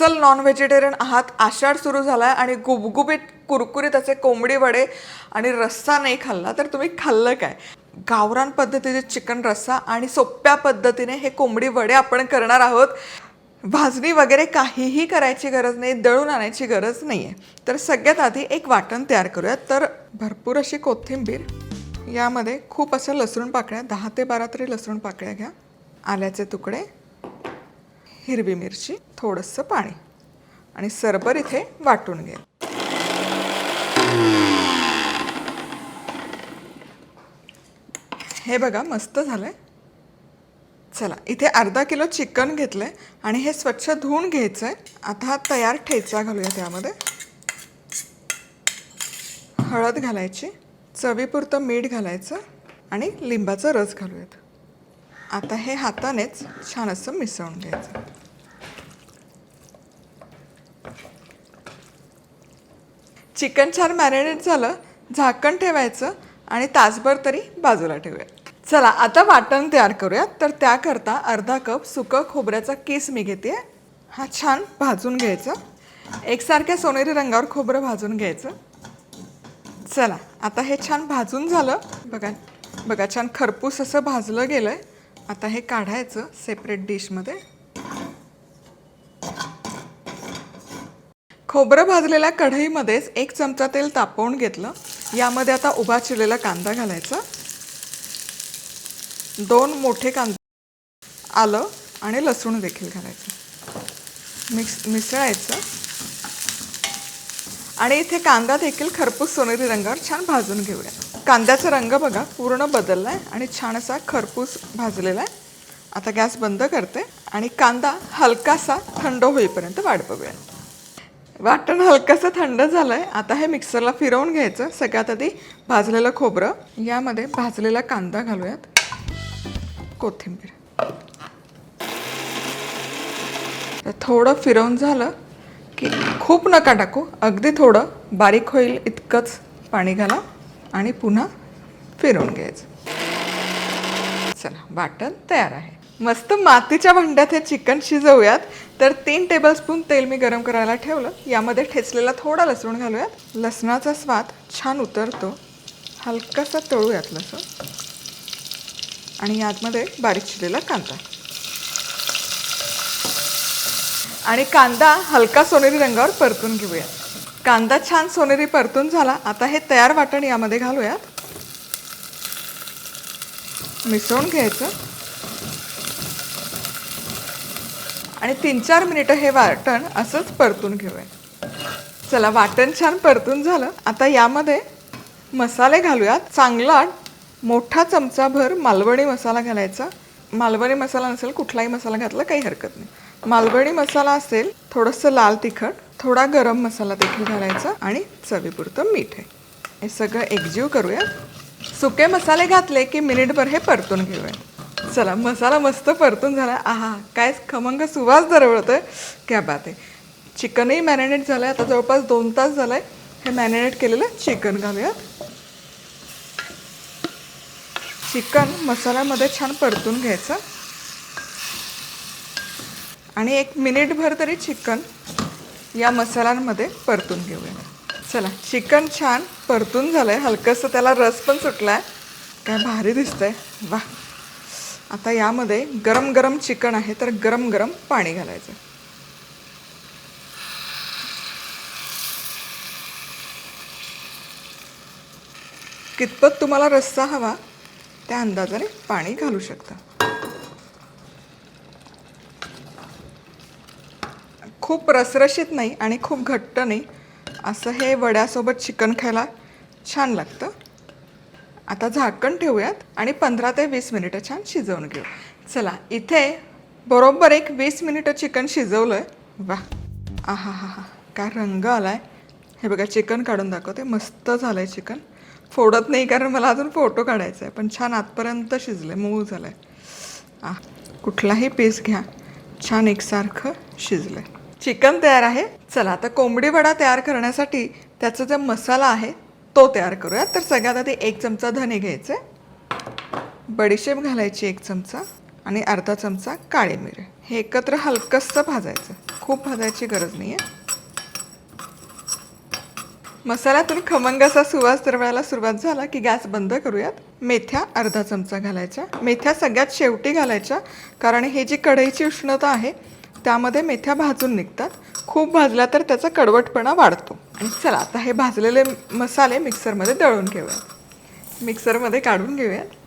अस्सल non vegetarian आहात आषाढ सुरू झाला आहे आणि गुबगुबीत कुरकुरीत असे कोंबडी वडे आणि रस्सा नाही खाल्ला तर तुम्ही खाल्लं काय? गावरान पद्धतीचे चिकन रस्सा आणि सोप्या पद्धतीने हे कोंबडी वडे आपण करणार आहोत. भाजणी वगैरे काहीही करायची गरज नाही दळून आणायची गरज नाही आहे तर सगळ्यात आधी एक वाटण तयार करूयात तर भरपूर अशी कोथिंबीर यामध्ये खूप असं लसूण पाकळ्या दहा ते बारा तरी लसूण पाकळ्या घ्या. आल्याचे तुकडे. हिरवी मिरची थोडंसं पाणी. आणि सरभर इथे वाटून घे हे बघा मस्त झालंय. चला इथे अर्धा किलो चिकन घेतलंय आणि हे स्वच्छ धुवून घ्यायचं आहे आता हा तयार ठेचा घालूया त्यामध्ये. हळद घालायची चवीपुरतं मीठ घालायचं आणि लिंबाचा रस घालूयात. आता हे हातानेच छान असं मिसळून घ्यायचं. चिकन छान मॅरिनेट झालं झाकण ठेवायचं आणि तासभर तरी बाजूला ठेवूया. चला आता वाटण तयार करूयात. तर त्याकरता अर्धा कप सुकं खोबऱ्याचा केस मी घेते. हा छान भाजून घ्यायचं. एकसारख्या सोनेरी रंगावर खोबरं भाजून घ्यायचं. चला आता हे छान भाजून झालं. बघा बघा छान खरपूस असं भाजलं गेलं आहे आता हे काढायचं सेपरेट डिशमध्ये खोबरं भाजलेल्या कढईमध्येच एक चमचा तेल तापवून घेतलं. यामध्ये आता उभा चिरलेला कांदा घालायचा. दोन मोठे कांदे आलं आणि लसूण देखील घालायचं. मिक्स मिसळायचं. आणि इथे कांदा देखील खरपूस सोनेरी रंगावर छान भाजून घेऊया. कांद्याचा रंग बघा पूर्ण बदलला आहे आणि छान असा खरपूस भाजलेला आहे. आता गॅस बंद करते आणि कांदा हलकासा थंड होईपर्यंत वाट बघूया. वाटण हलकंसं थंड झालं आहे आता हे मिक्सरला फिरवून घ्यायचं. सगळ्यात आधी भाजलेलं खोबरं यामध्ये भाजलेला कांदा घालूयात. कोथिंबीर. थोडं फिरवून झालं की खूप नका टाकू. अगदी थोडं बारीक होईल इतकंच पाणी घाला. आणि पुन्हा फिरवून घ्यायचं. चला वाटण तयार आहे. मस्त मातीच्या भांड्यात हे चिकन शिजवूयात. तर तीन टेबलस्पून तेल मी गरम करायला ठेवलं. यामध्ये ठेचलेला थोडा लसूण घालूयात. लसणाचा स्वाद छान उतरतो. हलकासा तळूयात लसूण. आणि यातमध्ये बारीक चिरलेला कांदा. आणि कांदा हलका सोनेरी रंगावर परतून घेऊया कांदा छान सोनेरी परतून झाला. आता हे तयार वाटण यामध्ये घालूयात. मिसळून घ्यायचं. आणि तीन चार मिनिटं हे वाटण असंच परतून घेऊया. चला वाटण छान परतून झालं. आता यामध्ये मसाले घालूयात. चांगला मोठा चमचाभर मालवणी मसाला घालायचा. मालवणी मसाला नसेल कुठलाही मसाला घातला काही हरकत नाही. मालवणी मसाला असेल थोडंसं लाल तिखट थोडा गरम मसाला देखील घालायचा आणि चवीपुरतं मीठ आहे. हे सगळं एकजीव करूया सुके मसाले घातले की मिनिटभर हे परतून घेऊया चला मसाला मस्त परतून झाला. आहा काय खमंग सुवास दरवळतोय. क्या बात आहे. चिकनही मॅरिनेट झालं आहे आता जवळपास दोन तास झालं आहे हे मॅरिनेट केलेलं चिकन घालूयात. चिकन मसाल्यामध्ये छान परतून घ्यायचं. आणि एक मिनिटभर तरी चिकन या मसाल्यांमध्ये परतून घेऊया. चला चिकन छान परतून झालं आहे हलकंसं त्याला रस पण सुटला आहे काय भारी दिसतं आहे वा आता यामध्ये गरम गरम चिकन आहे तर गरम गरम पाणी घालायचं. कितपत तुम्हाला रस्सा हवा त्या अंदाजाने पाणी घालू शकता. खूप रसरशीत नाही आणि खूप घट्ट नाही. असं हे वड्यासोबत चिकन खायला छान लागतं. आता झाकण ठेवूयात आणि पंधरा ते वीस मिनिटं छान शिजवून घेऊ. चला इथे बरोबर एक वीस मिनिटं चिकन शिजवलं आहे वा. आहा हा हा काय रंग आला आहे हे बघा चिकन काढून दाखवते. मस्त झालं आहे चिकन. फोडत नाही कारण मला अजून फोटो काढायचा आहे पण छान आतपर्यंत शिजलं आहे मऊ झालं आहे आ कुठलाही पीस घ्या. छान एकसारखं शिजलं आहे चिकन तयार आहे. चला आता कोंबडी वडा तयार करण्यासाठी त्याचा जो मसाला आहे तो तयार करूया. तर सगळ्यात आधी एक चमचा धने घ्यायचे. बडीशेप घालायची एक चमचा आणि अर्धा चमचा काळे मिरे. हे एकत्र हलकंसं भाजायचं. खूप भाजायची गरज नाही आहे मसाल्यातून खमंग असा सुवास दरवळायला सुरुवात झाला की गॅस बंद करूयात. मेथ्या अर्धा चमचा घालायच्या. मेथ्या सगळ्यात शेवटी घालायच्या. कारण हे जी कढईची उष्णता आहे त्यामध्ये मेथ्या भाजून निघतात. खूप भाजला तर त्याचा कडवटपणा वाढतो. आणि चला आता हे भाजलेले मसाले मिक्सरमध्ये दळून घेऊयात मिक्सरमध्ये काढून घेऊयात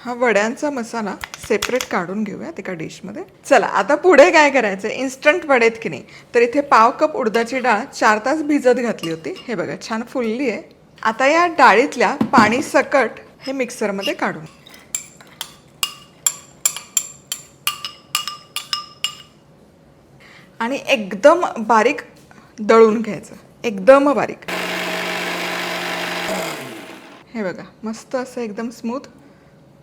हा वड्यांचा मसाला सेपरेट काढून घेऊयात एका डिशमध्ये चला आता पुढे काय करायचं? इन्स्टंट वडेत की नाही? तर इथे पाव कप उडदाची डाळ चार तास भिजत घातली होती. हे बघा छान फुलली आहे आता या डाळीतल्या पाणी सकट हे मिक्सरमध्ये काढून. आणि एकदम बारीक दळून घ्यायचं. एकदम बारीक. हे बघा मस्त असं एकदम स्मूथ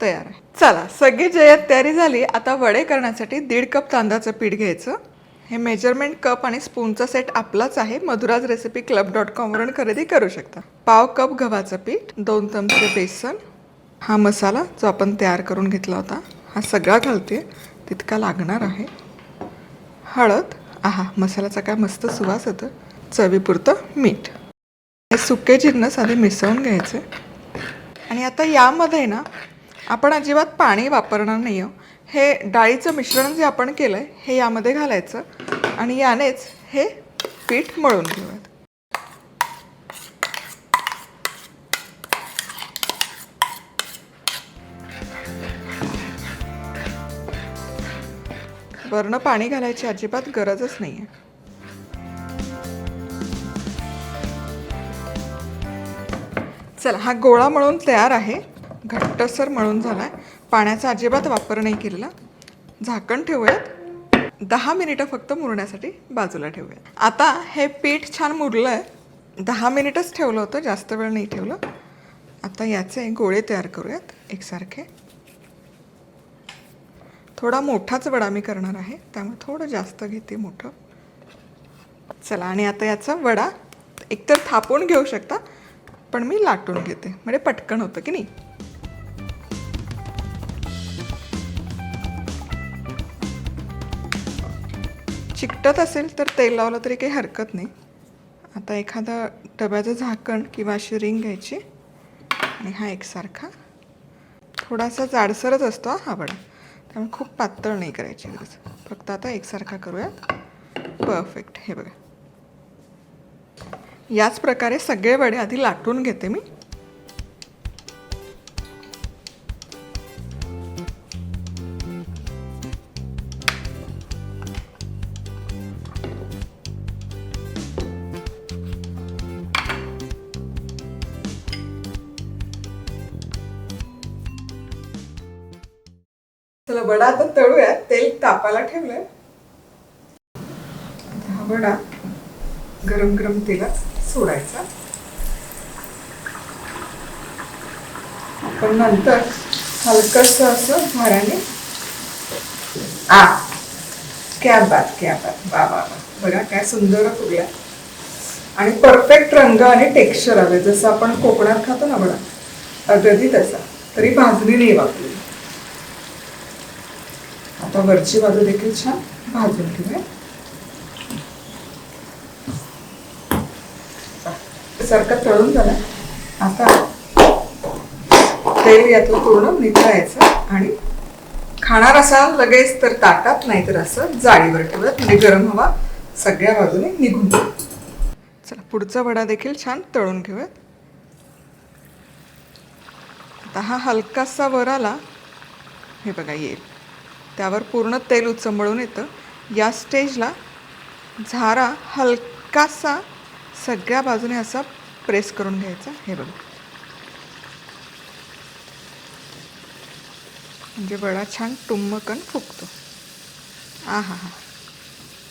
तयार आहे. चला सगळी जयत तयारी झाली. आता वडे करण्यासाठी दीड कप तांदळाचं पीठ घ्यायचं. हे मेजरमेंट कप आणि स्पूनचा सेट आपलाच आहे. मधुराज रेसिपी क्लब डॉट कॉमवरून खरेदी करू शकता. पाव कप गव्हाचं पीठ दोन चमचे बेसन हा मसाला जो आपण तयार करून घेतला होता हा सगळा घालते तितका लागणार आहे. हळद आहा मसाल्याचा काय मस्त सुवास येतं. चवीपुरतं मीठ. हे सुके जिन्नस आधी मिसळून घ्यायचे. आणि आता यामध्ये ना आपण अजिबात पाणी वापरणार नाही आहो हे डाळीचं मिश्रण जे आपण केलं आहे हे यामध्ये घालायचं. आणि यानेच हे पीठ मळून घेऊयात. वरनं पाणी घालायची अजिबात गरजच नाही आहे चला हा गोळा मळून तयार आहे. घट्टसर मळून झाला आहे पाण्याचा अजिबात वापर नाही केलेला. झाकण ठेवूयात. दहा मिनिटं फक्त मुरण्यासाठी बाजूला ठेवूयात. आता हे पीठ छान मुरलं आहे दहा मिनिटच ठेवलं होतं जास्त वेळ नाही ठेवलं. आता याचे गोळे तयार करूयात एकसारखे. थोडा मोठाच वडा मी करणार आहे. त्यामुळे थोडं जास्त घेते मोठं. चला आणि आता याचा वडा एकतर थापून घेऊ शकता पण मी लाटून घेते. म्हणजे पटकन होतं की नाही? चिकटत असेल तर तेल लावलं तरी काही हरकत नाही. आता एखादा डब्याचं झाकण किंवा अशी रिंग घ्यायची. आणि हा एकसारखा. थोडासा जाडसरच असतो हा वडा. त्यामुळे खूप पातळ नाही करायची गरज. फक्त आता एकसारखा करूयात. परफेक्ट हे बघा. याच प्रकारे सगळे वडे आधी लाटून घेते मी. चला वडा आता तळूया तेल तापाला ठेवलंय. हा वडा गरम गरम तेलात सोडायचा. आपण नंतर हलकस असं झाडाने आ क्या बात क्या बात. वा वा वा. बघा काय सुंदर फुगल्या आणि परफेक्ट रंग आणि टेक्स्चर आले जसं आपण कोकणात खातो ना बघा अगदी तसा. तरी भाजणी नाही वापरली आता वरची बाजू देखील छान भाजून घेऊया सारखं तळून झालं आता तेल यातलं पूर्ण निथळायचं आणि खाणार असाल लगेच तर ताटात नाही तर असं जाळीवर ठेवत म्हणजे गरम हवा सगळ्या बाजूने निघून चला पुढचा वडा देखील छान तळून घेऊयात. आता हा हलकासा वर आला हे बघा येईल. त्यावर पूर्ण तेल उचंबळून येतं. या स्टेजला झारा हलकासा सगळ्या बाजूने असा प्रेस करून घ्यायचा. हे बघा. म्हणजे वडा छान टुम्मकन फुगतो. आ हा. हा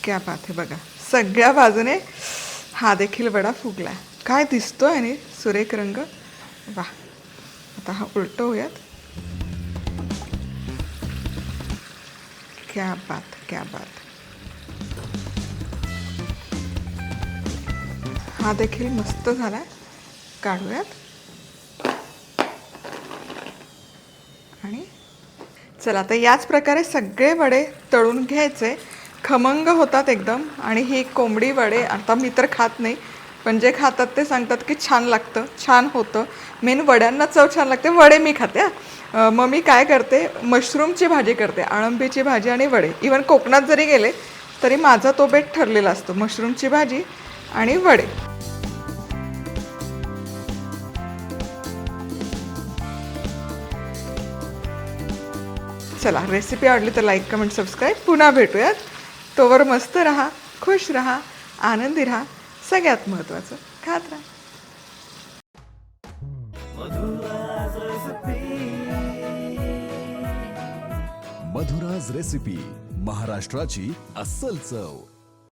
क्या बात आहे बघा. सगळ्या बाजूने हा देखील वडा फुगला. काय दिसतो आहे सुरेख रंग. वा आता हा उलटवूयात क्या बात क्या बात। हा देखील मस्त झाला. काढूयात. आणि चला आता याच प्रकारे सगळे वडे तळून घ्यायचे. खमंग होतात एकदम आणि ही कोंबडी वडे आता मी तर खात नाही. पण जे खातात ते सांगतात की छान लागतं छान होतं. मेन वड्यांना चव छान लागते वडे मी खाते मग मी काय करते मशरूमची भाजी करते अळंबीची भाजी आणि वडे. इवन कोकणात जरी गेले तरी माझा तो बेट ठरलेला असतो मशरूमची भाजी आणि वडे. चला रेसिपी आवडली तर लाईक कमेंट सबस्क्राईब पुन्हा भेटूयात. तोवर मस्त रहा खुश रहा आनंदी राहा. सगळ्यात महत्त्वाचं. खात राहा. मधुराज रेसिपी महाराष्ट्राची अस्सल चव.